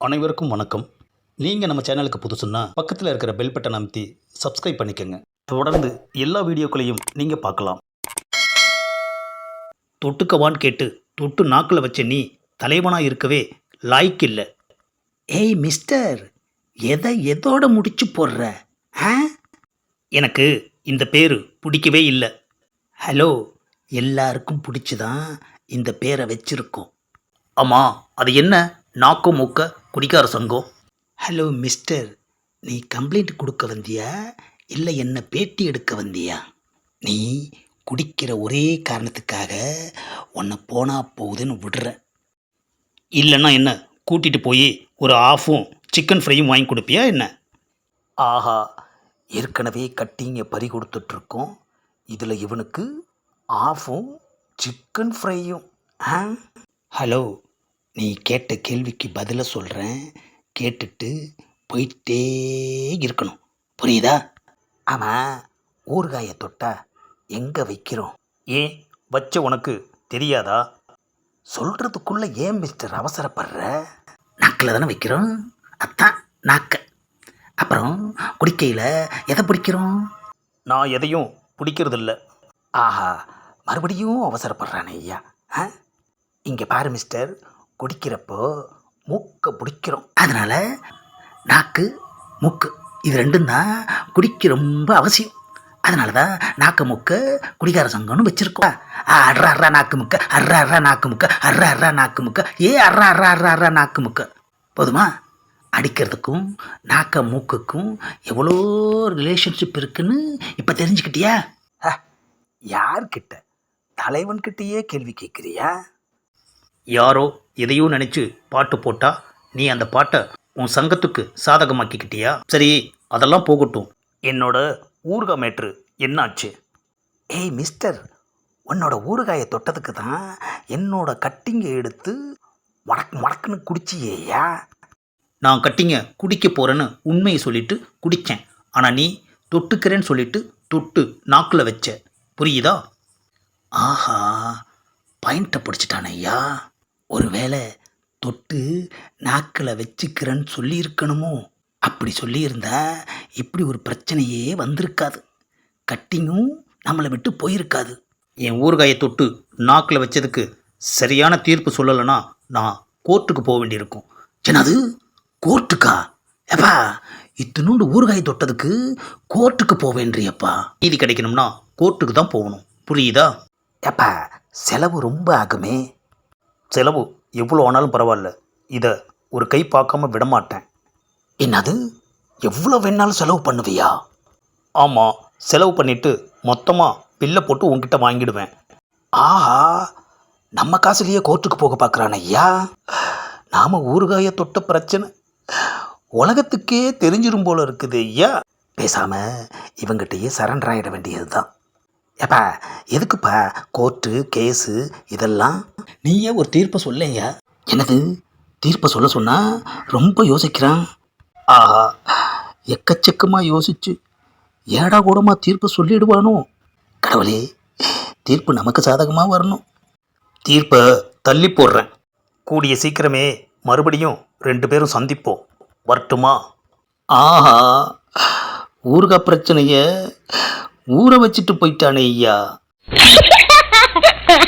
அனைவருக்கும் வணக்கம். நீங்கள் நம்ம சேனலுக்கு புதுசுன்னா பக்கத்தில் இருக்கிற பெல் பட்டன் அமைத்தி சப்ஸ்கிரைப் பண்ணிக்கோங்க. தொடர்ந்து எல்லா வீடியோக்களையும் நீங்கள் பார்க்கலாம். தொட்டுக்கவான்னு கேட்டு தொட்டு நாக்கில் வச்ச நீ தலைவனாக இருக்கவே லாய்க்கு இல்லை. ஏய் மிஸ்டர் எதை எதோட முடிச்சு போடுற? ஆ? எனக்கு இந்த பேர் பிடிக்கவே இல்லை. ஹலோ எல்லாருக்கும் பிடிச்சுதான் இந்த பேரை வச்சிருக்கோம். ஆமாம் அது என்ன? நாக்கு மூக்க குடிக்கார சங்கம் ஹலோ மிஸ்டர் நீ கம்ப்ளைண்ட் கொடுக்க வந்தியா? இல்லை என்ன பேட்டி எடுக்க வந்தியா? நீ குடிக்கிற ஒரே காரணத்துக்காக உன்னை போனா போகுதுன்னு விடுற. இல்லைன்னா என்ன கூட்டிகிட்டு போய் ஒரு ஆஃபும் சிக்கன் ஃப்ரையும் வாங்கி கொடுப்பியா என்ன? ஆஹா ஏற்கனவே கட்டிங்க பறி கொடுத்துட்ருக்கோம். இதில் இவனுக்கு ஆஃபும் சிக்கன் ஃப்ரையும் ஆ? ஹலோ நீ கேட்ட கேள்விக்கு பதிலை சொல்கிறேன் கேட்டுட்டு போயிட்டே இருக்கணும். புரியுதா? ஆமாம் ஊறுகாயை தொட்டா எங்கே வைக்கிறோம்? ஏன்? வச்ச உனக்கு தெரியாதா? சொல்கிறதுக்குள்ளே ஏன் மிஸ்டர் அவசரப்படுற? நாக்கில் தானே வைக்கிறோம். அதான் நாக்க. அப்புறம் குடிக்கையில் எதை பிடிக்கிறோம்? நான் எதையும் பிடிக்கிறதில்ல. ஆஹா மறுபடியும் அவசரப்படுறானே ஐயா. ஆ? இங்கே பாரு மிஸ்டர் குடிக்கிறப்போ மூக்கை பிடிக்கிறோம். அதனால் நாக்கு மூக்கு இது ரெண்டும் தான் குடிக்க ரொம்ப அவசியம். அதனால தான் நாக்கு முக்க குடிகார சங்கம்னு வச்சுருக்கோம். அர்ரா அர்ரா நாக்கு முக்க அர்ரா அர்ரா நாக்கு முக்க அர்ரா அர்ரா நாக்கு முக்க ஏ அர்ரா அர்ரா அர்ரா அர்ரா நாக்கு முக்க. போதுமா? அடிக்கிறதுக்கும் நாக்க மூக்குக்கும் எவ்வளோ ரிலேஷன்ஷிப் இருக்குன்னு இப்போ தெரிஞ்சுக்கிட்டியா? யார்கிட்ட? தலைவன்கிட்டயே கேள்வி கேட்குறியா? யாரோ எதையோ நினச்சி பாட்டு போட்டா நீ அந்த பாட்டை உன் சங்கத்துக்கு சாதகமாக்கிக்கிட்டியா? சரி அதெல்லாம் போகட்டும். என்னோட ஊறுகா மேட்ரு என்னாச்சு? ஏய் மிஸ்டர் உன்னோட ஊறுகாயை தொட்டதுக்கு தான் என்னோட கட்டிங்கை எடுத்து மடக்கு மடக்குன்னு குடிச்சியேயா? நான் கட்டிங்க குடிக்க போகிறேன்னு உண்மையை சொல்லிட்டு குடித்தேன் ஆனால் நீ தொட்டுக்கிறேன்னு சொல்லிட்டு தொட்டு நாக்கில் வச்ச. புரியுதா? ஆஹா பாயிண்ட்டை பிடிச்சிட்டானே ஐயா. ஒருவேளை தொட்டு நாக்கில் வச்சுக்கிறேன்னு சொல்லியிருக்கணுமோ? அப்படி சொல்லியிருந்தா இப்படி ஒரு பிரச்சனையே வந்திருக்காது. கட்டிங்கும் நம்மளை விட்டு போயிருக்காது. என் ஊறுகாயை தொட்டு நாக்கில் வச்சதுக்கு சரியான தீர்ப்பு சொல்லலைன்னா நான் கோர்ட்டுக்கு போக வேண்டியிருக்கும். என்னது? கோர்ட்டுக்கா? எப்பா இத்தினூண்டு ஊறுகாய் தொட்டதுக்கு கோர்ட்டுக்கு போக வேண்டியப்பா. நீதி கிடைக்கணும்னா கோர்ட்டுக்கு தான் போகணும். புரியுதா? ஏப்பா செலவு ரொம்ப ஆகுமே. செலவு எவ்வளோ ஆனாலும் பரவாயில்ல. இதை ஒரு கை பார்க்காம விடமாட்டேன். என்னது? எவ்வளோ வேணாலும் செலவு பண்ணுவியா? ஆமாம் செலவு பண்ணிட்டு மொத்தமாக பில்லை போட்டு உன்கிட்ட வாங்கிடுவேன். ஆஹா நம்ம காசுலேயே கோர்ட்டுக்கு போக பார்க்குறான் ஐயா. நாம் ஊறுகாய தொட்ட பிரச்சனை உலகத்துக்கே தெரிஞ்சிரும் போல இருக்குது ஐயா. பேசாம இவங்கிட்டயே சரண்டர் ஆகிட வேண்டியது தான் ஏப்பா எதுக்குப்பா கோர்ட்டு கேஸு இதெல்லாம் நீயே ஒரு தீர்ப்பை சொல்லையா என்னது? தீர்ப்பை சொல்ல சொன்னால் ரொம்ப யோசிக்கிறான். ஆஹா எக்கச்சக்கமாக யோசிச்சு ஏடா கூடமா தீர்ப்பு சொல்லிடுவானோ? கடவுளே தீர்ப்பு நமக்கு சாதகமாக வரணும். தீர்ப்பை தள்ளி போடுறேன். கூடிய சீக்கிரமே மறுபடியும் ரெண்டு பேரும் சந்திப்போம். வரட்டுமா? ஆஹா ஊருகா பிரச்சனையை ஊற வச்சுட்டு போயிட்டானே ஐயா.